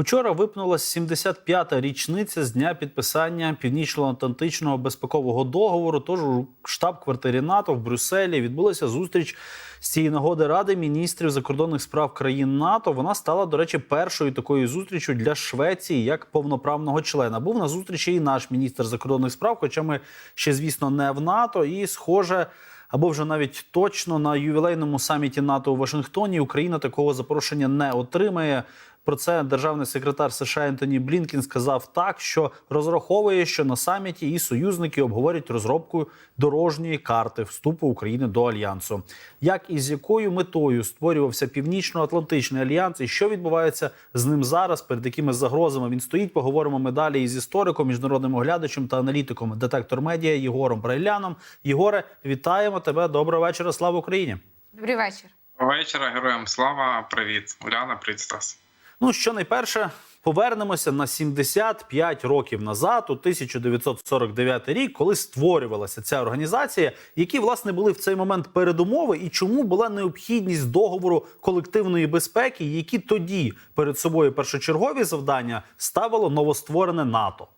Учора випнулася 75-та річниця з дня підписання Північно-Атлантичного безпекового договору. Тож у штаб-квартирі НАТО в Брюсселі відбулася зустріч з цієї нагоди Ради міністрів закордонних справ країн НАТО. Вона стала, до речі, першою такою зустрічю для Швеції як повноправного члена. Був на зустрічі і наш міністр закордонних справ, хоча ми ще, звісно, не в НАТО, і схоже. Або вже навіть точно на ювілейному саміті НАТО у Вашингтоні Україна такого запрошення не отримає. Про це державний секретар США Ентоні Блінкін сказав так, що розраховує, що на саміті і союзники обговорять розробку дорожньої карти вступу України до альянсу. Як і з якою метою створювався північно-атлантичний альянс, і що відбувається з ним зараз, перед якими загрозами він стоїть. Поговоримо ми далі із істориком, міжнародним оглядачем та аналітиком детектор медіа Єгором Брайляном. Єгоре, вітаємо тебе. Доброго вечора. Слава Україні! Добрий вечір. Вечора, героям слава, привіт, Уляна, привіт, Стас. Ну що найперше, повернемося на 75 років назад, у 1949 рік, коли створювалася ця організація, які власне були в цей момент передумови, і чому була необхідність договору колективної безпеки, які тоді перед собою першочергові завдання ставило новостворене НАТО.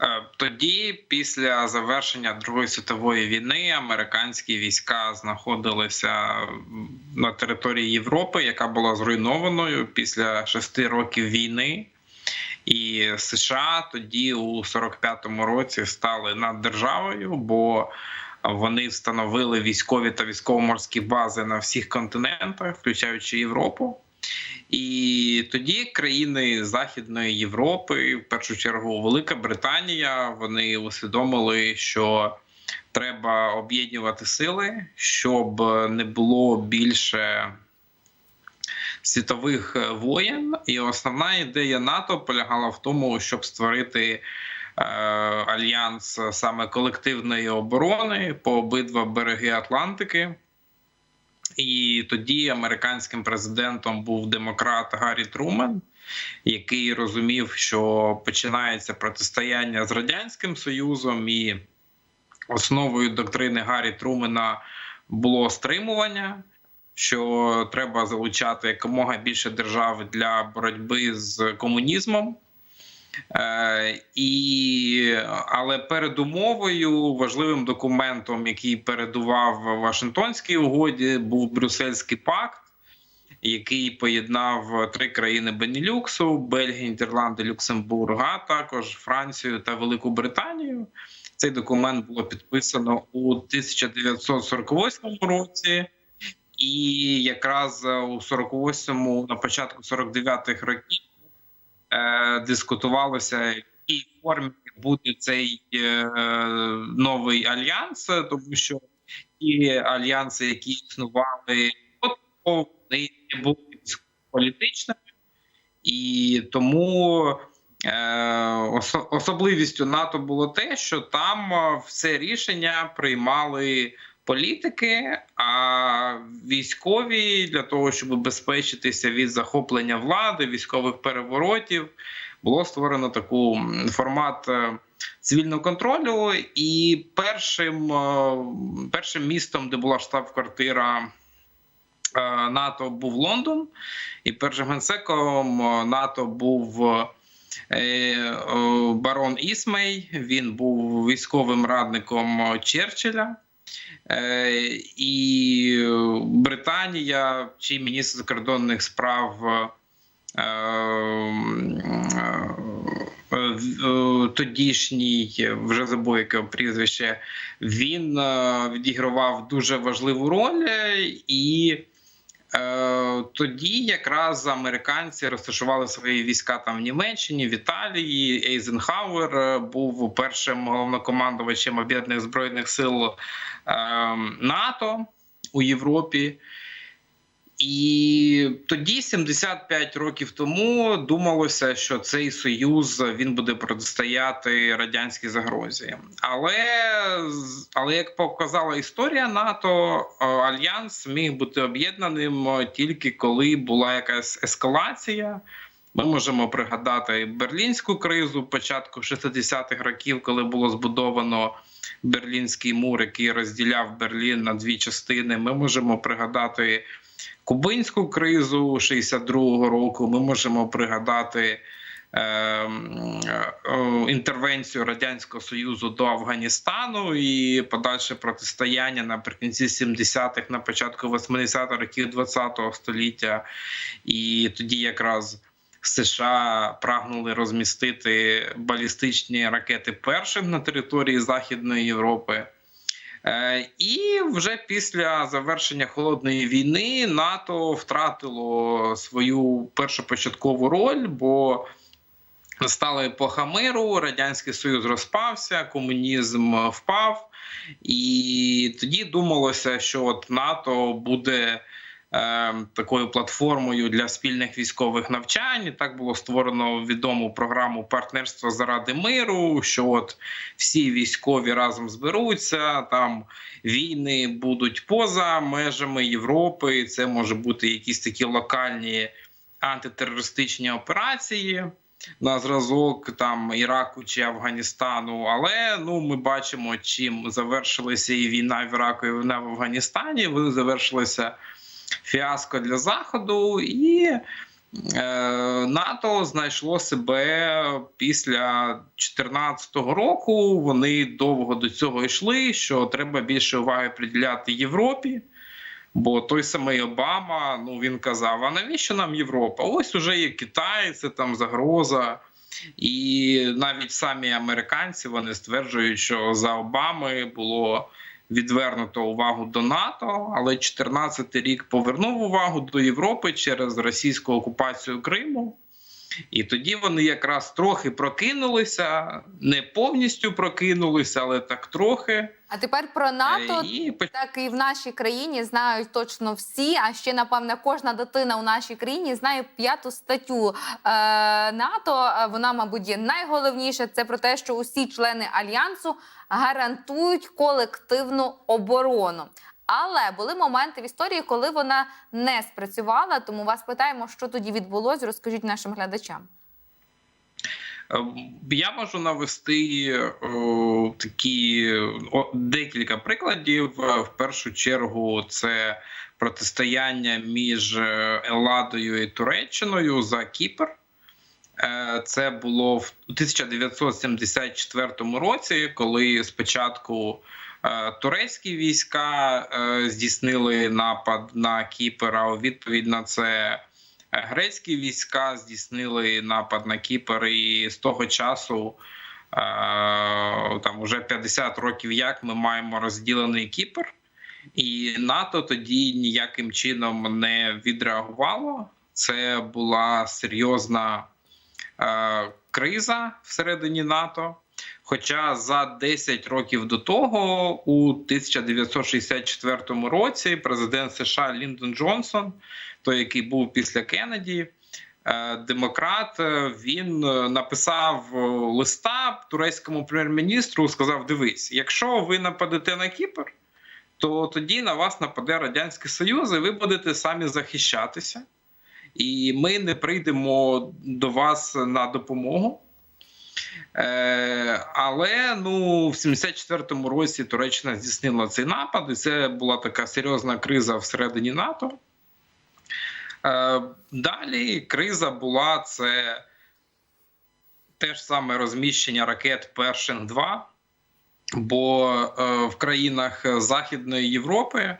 Е, Тоді, після завершення Другої світової війни, американські війська знаходилися на території Європи, яка була зруйнованою після шести років війни. І США тоді, у 45-му році, стали над державою, бо вони встановили військові та військово-морські бази на всіх континентах, включаючи Європу. І тоді країни Західної Європи, в першу чергу Велика Британія, вони усвідомили, що треба об'єднувати сили, щоб не було більше світових воєн. І основна ідея НАТО полягала в тому, щоб створити е, альянс саме колективної оборони по обидва береги Атлантики. І тоді американським президентом був демократ Гаррі Трумен, який розумів, що починається протистояння з радянським союзом, і основою доктрини Гаррі Трумена було стримування. Що треба залучати якомога більше держав для боротьби з комунізмом, і, але передумовою важливим документом, який передував Вашингтонській угоді, був Брюссельський пакт, який поєднав три країни Бенілюксу: Бельгія, Нідерланди, Люксембург, а також Францію та Велику Британію. Цей документ було підписано у 1948 році. І якраз у 48-му, на початку 49-х років е, дискутувалося, в якій формі буде цей е, новий альянс, тому що ті альянси, які існували, вони не були політичними, і тому е, особливістю НАТО було те, що там е, все рішення приймали. Політики, а військові для того, щоб убезпечитися від захоплення влади, військових переворотів, було створено таку формат е, цивільного контролю. І першим, е, першим містом, де була штаб-квартира е, НАТО, був Лондон, і першим генсеком НАТО був. Барон Ісмей він був військовим радником Черчилля. Е, і Британія, чи міністр закордонних справ е, е, тодішній, вже забув яке прізвище, він відігравав дуже важливу роль і. Е, Тоді якраз американці розташували свої війська там в Німеччині, в Італії. Ейзенхауер е, був першим головнокомандувачем об'єднаних збройних сил е, НАТО у Європі. І тоді, 75 років тому, думалося, що цей союз він буде протистояти радянській загрозі. Але але як показала історія НАТО, е, альянс міг бути об'єднаним е, тільки коли була якась ескалація. Ми можемо пригадати берлінську кризу початку 60-х років, коли було збудовано Берлінський мур, який розділяв Берлін на дві частини. Ми можемо пригадати кубинську кризу 62-го року. Ми можемо пригадати е, е, інтервенцію радянського союзу до Афганістану і подальше протистояння наприкінці 70-х, на початку 80-х років 20-го століття, і тоді якраз. США прагнули розмістити балістичні ракети першим на території Західної Європи. Е, І вже після завершення холодної війни НАТО втратило свою першопочаткову роль, бо настала епоха миру, радянський союз розпався, комунізм впав, і тоді думалося, що от НАТО буде. Е, Такою платформою для спільних військових навчань так було створено відому програму партнерства заради миру. Що от всі військові разом зберуться, там війни будуть поза межами Європи. Це може бути якісь такі локальні антитерористичні операції на зразок там Іраку чи Афганістану. Але ну ми бачимо, чим завершилася і війна в Іраку, і війна в Афганістані. Вони завершилися фіаско для заходу і. Е, НАТО знайшло себе після 2014 року. Вони довго до цього йшли. Що треба більше уваги приділяти Європі. Бо той самий Обама, ну він казав: а навіщо нам Європа? Ось уже є Китай, це там загроза. І навіть самі американці вони стверджують, що за Обами було відвернуто увагу до НАТО, але 14 рік повернув увагу до Європи через російську окупацію Криму. І тоді вони якраз трохи прокинулися, не повністю прокинулися, але так трохи. А тепер про НАТО Е, І так і в нашій країні знають точно всі. А ще напевне кожна дитина у нашій країні знає п'яту статтю е, НАТО. Е, Вона, мабуть, є найголовніша. Це про те, що усі члени альянсу гарантують колективну оборону. Але були моменти в історії, коли вона не спрацювала. Тому вас питаємо, що тоді відбулось. Розкажіть нашим глядачам. Е, Я можу навести о, такі о, декілька прикладів. Е, В першу чергу, це протистояння між е, Елладою і Туреччиною за Кіпр. Е, Це було в 1974 році, коли спочатку е, турецькі війська е, здійснили напад на Кіпр, а у відповідь на це грецькі війська здійснили напад на Кіпр, і з того часу, е, там уже 50 років, як ми маємо розділений Кіпр, і НАТО тоді ніяким чином не відреагувало. Це була серйозна е, криза всередині НАТО. Хоча за 10 років до того, у 1964 році, президент США Ліндон Джонсон, той, який був після Кеннеді, е, демократ, е, він е, написав листа турецькому прем'єр-міністру, сказав: Дивись, якщо ви нападете на Кіпр, то тоді на вас нападе Радянський Союз, і ви будете самі захищатися, і ми не прийдемо до вас на допомогу. Е, але ну в 74-му році Туреччина здійснила цей напад, і це була така серйозна криза всередині НАТО. Е, далі криза була це теж саме розміщення ракет Першин 2 бо е, в країнах Західної Європи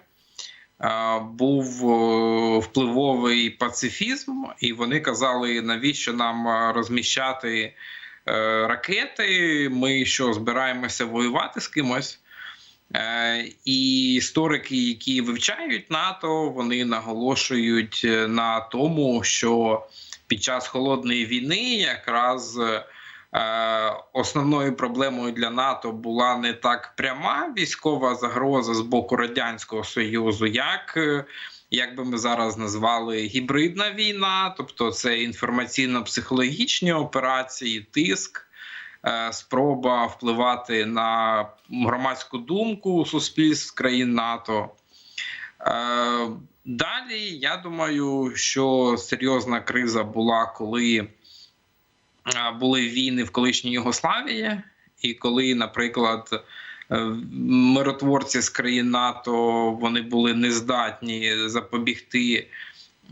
був впливовий пацифізм, і вони казали, навіщо нам розміщати ракети. Ми що збираємося воювати з кимось. Е, І історики, які вивчають НАТО, вони наголошують е, на тому, що під час холодної війни якраз е, основною проблемою для НАТО була не так пряма військова загроза з боку радянського союзу, як е, як би ми зараз назвали гібридна війна, тобто це інформаційно-психологічні операції, тиск. е, Спроба впливати на громадську думку суспільств країн НАТО. Е, Далі я думаю, що серйозна криза була, коли е, були війни в колишній Югославії, і коли, наприклад, миротворці з країн НАТО вони були нездатні запобігти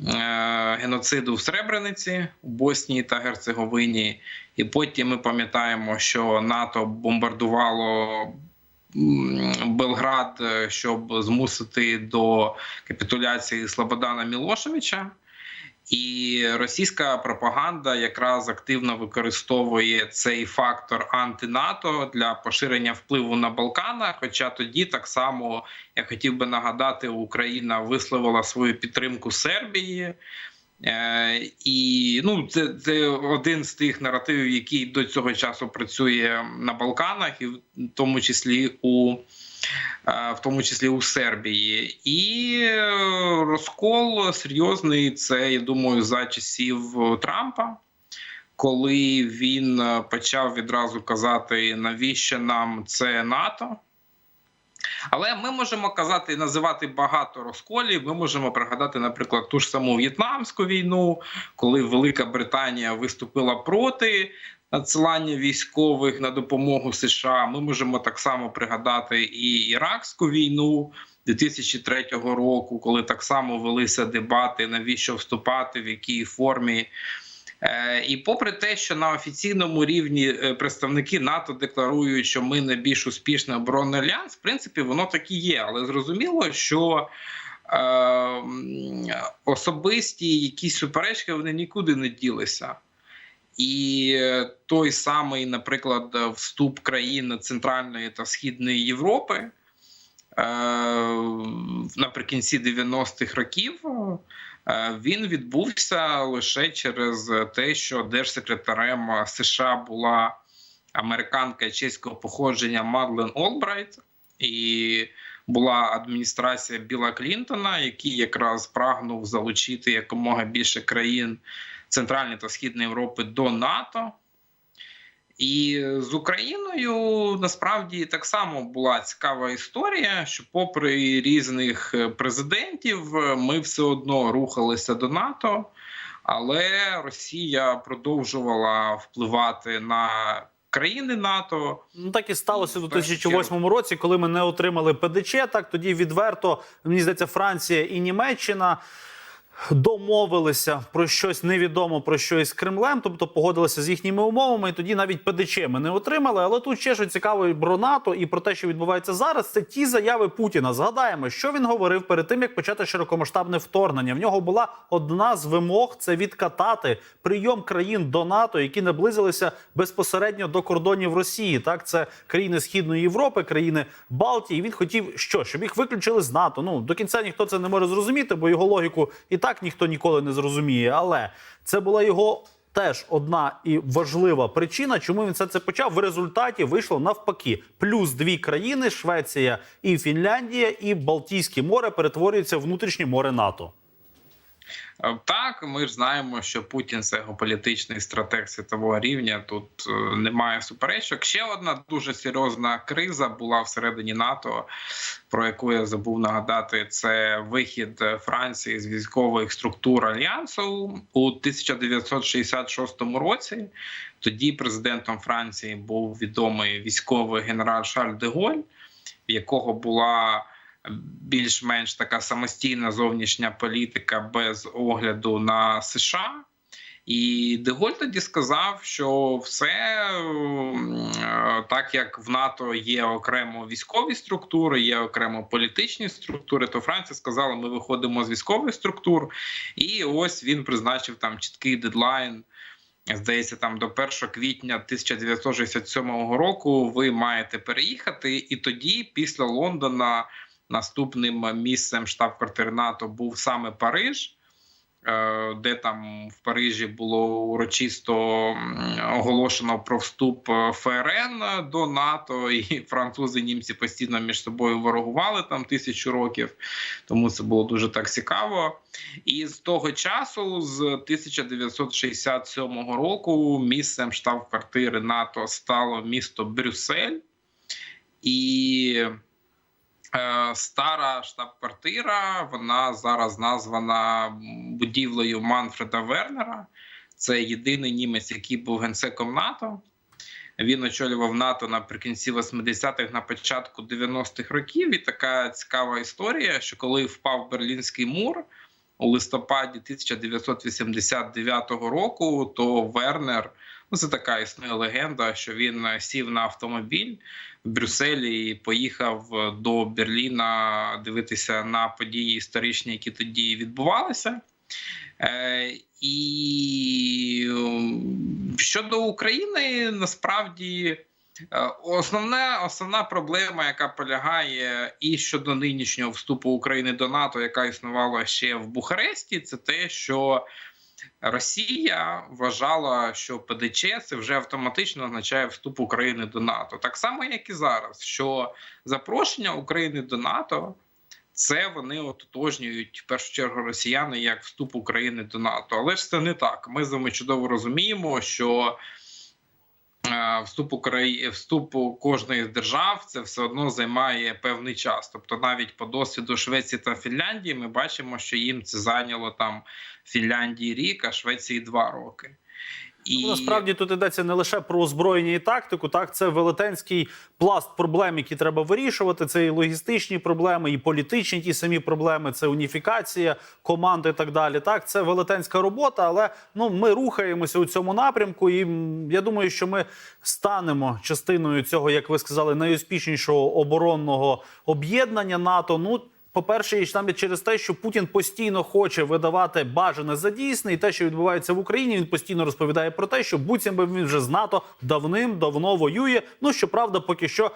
е, геноциду в Сребрениці у Боснії та Герцеговині. І потім ми пам'ятаємо, що НАТО бомбардувало Белград, е, щоб змусити до капітуляції Слободана Мілошевича. І російська пропаганда якраз активно використовує цей фактор анти-НАТО для поширення впливу на Балканах. Хоча тоді так само я хотів би нагадати, Україна висловила свою підтримку Сербії. Е, і ну, це, це один з тих наративів, який до цього часу працює на Балканах, і в тому числі у в тому числі у Сербії, і е, розкол серйозний. Це я думаю, за часів Трампа, коли він е, почав відразу казати, навіщо нам це НАТО. Але ми можемо казати і називати багато розколів. Ми можемо пригадати, наприклад, ту ж саму в'єтнамську війну, коли Велика Британія виступила проти надсилання військових на допомогу США. Ми можемо так само пригадати і Іракську війну 2003 року, коли так само велися дебати, навіщо вступати, в якій формі. Е, І попри те, що на офіційному рівні е, представники НАТО декларують, що ми найбільш успішний оборонний альянс, в принципі, воно так і є. Але зрозуміло, що е, особисті якісь суперечки вони нікуди не ділися. І е, той самий, наприклад, е, вступ країн Центральної та Східної Європи е, наприкінці 90-х років. Він відбувся лише через те, що держсекретарем США була американка чеського походження Мадлен Олбрайт, і була адміністрація Біла Клінтона, який якраз прагнув залучити якомога більше країн Центральної та Східної Європи до НАТО. І з Україною насправді так само була цікава історія, що, попри різних е, президентів, е, ми все одно рухалися до НАТО, але Росія продовжувала впливати на країни НАТО. Ну так і сталося у 2008 році, коли ми не отримали ПДЧ. Так тоді відверто мені здається, Франція і Німеччина. Домовилися про щось невідомо про щось з Кремлем, тобто погодилися з їхніми умовами. І тоді навіть ПДЧ ми не отримали. Але тут ще що цікаво і про НАТО і про те, що відбувається зараз. Це ті заяви Путіна. Згадаємо, що він говорив перед тим, як почати широкомасштабне вторгнення. В нього була одна з вимог: це відкатати прийом країн до НАТО, які наблизилися безпосередньо до кордонів Росії. Так, це країни Східної Європи, країни Балтії. Він хотів що, щоб їх виключили з НАТО. Ну до кінця ніхто це не може зрозуміти, бо його логіку і так ніхто ніколи не зрозуміє. Але це була його. Теж одна і важлива причина, чому він все це почав. В результаті вийшло навпаки. Плюс дві країни: Швеція і Фінляндія, і Балтійське море перетворюється в внутрішнє море НАТО. Так, ми ж знаємо, що Путін це геополітичний стратег світового рівня. Тут е, немає суперечок. Ще одна дуже серйозна криза була всередині НАТО, про яку я забув нагадати. Це вихід Франції з військових структур альянсу у 1966 році. Тоді президентом Франції був відомий військовий генерал Шарль де Голь, в якого була більш-менш така самостійна зовнішня політика без огляду на США. І Деголь тоді сказав, що все е, так як в НАТО є окремо військові структури, є окремо політичні структури, то Франція сказала, ми виходимо з військових структур, і ось він призначив там чіткий дедлайн. Здається, там до 1 квітня 1967 року ви маєте переїхати, і тоді, після Лондона, наступним місцем штаб-квартири НАТО був саме Париж, е, де там в Парижі було урочисто оголошено про вступ е, ФРН до НАТО, і французи німці постійно між собою ворогували там тисячу років. Тому це було дуже так цікаво. І з того часу, з 1967 року, місцем штаб-квартири НАТО стало місто Брюссель. І Стара штаб-квартира, вона зараз названа будівлею Манфреда Вернера. Це єдиний німець, який був генсеком НАТО. Він очолював НАТО наприкінці 80-х, на початку 90-х років. І така цікава історія, що коли впав Берлінський мур у листопаді 1989 року, то Вернер, ну це така існує легенда, що він сів на автомобіль Брюсселі і поїхав до Берліна дивитися на події історичні, які тоді відбувалися. Е, і щодо України, насправді е, основна, основна проблема, яка полягає і щодо нинішнього вступу України до НАТО, яка існувала ще в Бухаресті, це те, що Росія вважала, що ПДЧ це вже автоматично означає вступ України до НАТО. Так само, як і зараз, що запрошення України до НАТО це вони ототожнюють в першу чергу росіяни як вступ України до НАТО. Але ж це не так. Ми з вами чудово розуміємо, що вступ України, вступ кожної з держав це все одно займає певний час. Тобто, навіть по досвіду Швеції та Фінляндії, ми бачимо, що їм це зайняло там Фінляндії рік, а Швеції два роки. І Ну, насправді тут йдеться не лише про озброєння і тактику, так це велетенський пласт проблем, які треба вирішувати. Це і логістичні проблеми, і політичні ті самі проблеми, це уніфікація команд і так далі. Так, це велетенська робота, але ну ми рухаємося у цьому напрямку, і я думаю, що ми станемо частиною цього, як ви сказали, найуспішнішого оборонного об'єднання НАТО. Ну. По-перше, і навіть через те, що Путін постійно хоче видавати бажане за дійсне, і те, що відбувається в Україні, він постійно розповідає про те, що буцімби він вже з НАТО давним-давно воює. Ну щоправда, поки що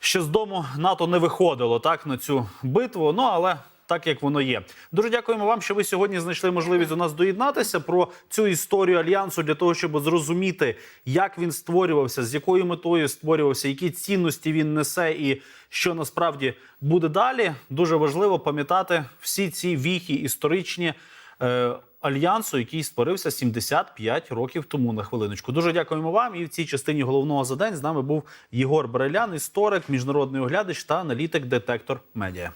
ще з дому НАТО не виходило так на цю битву. Ну але так як воно є. Дуже дякуємо вам, що ви сьогодні знайшли можливість до нас доєднатися про цю історію альянсу для того, щоб зрозуміти, як він створювався, з якою метою створювався, які цінності він несе, і що насправді буде далі. Дуже важливо пам'ятати всі ці віхи історичні. Е, Альянсу, який створився 75 років тому на хвилиночку. Дуже дякуємо вам. І в цій частині головного за день з нами був Єгор Брелян, історик, міжнародний оглядач та аналітик детектор медіа.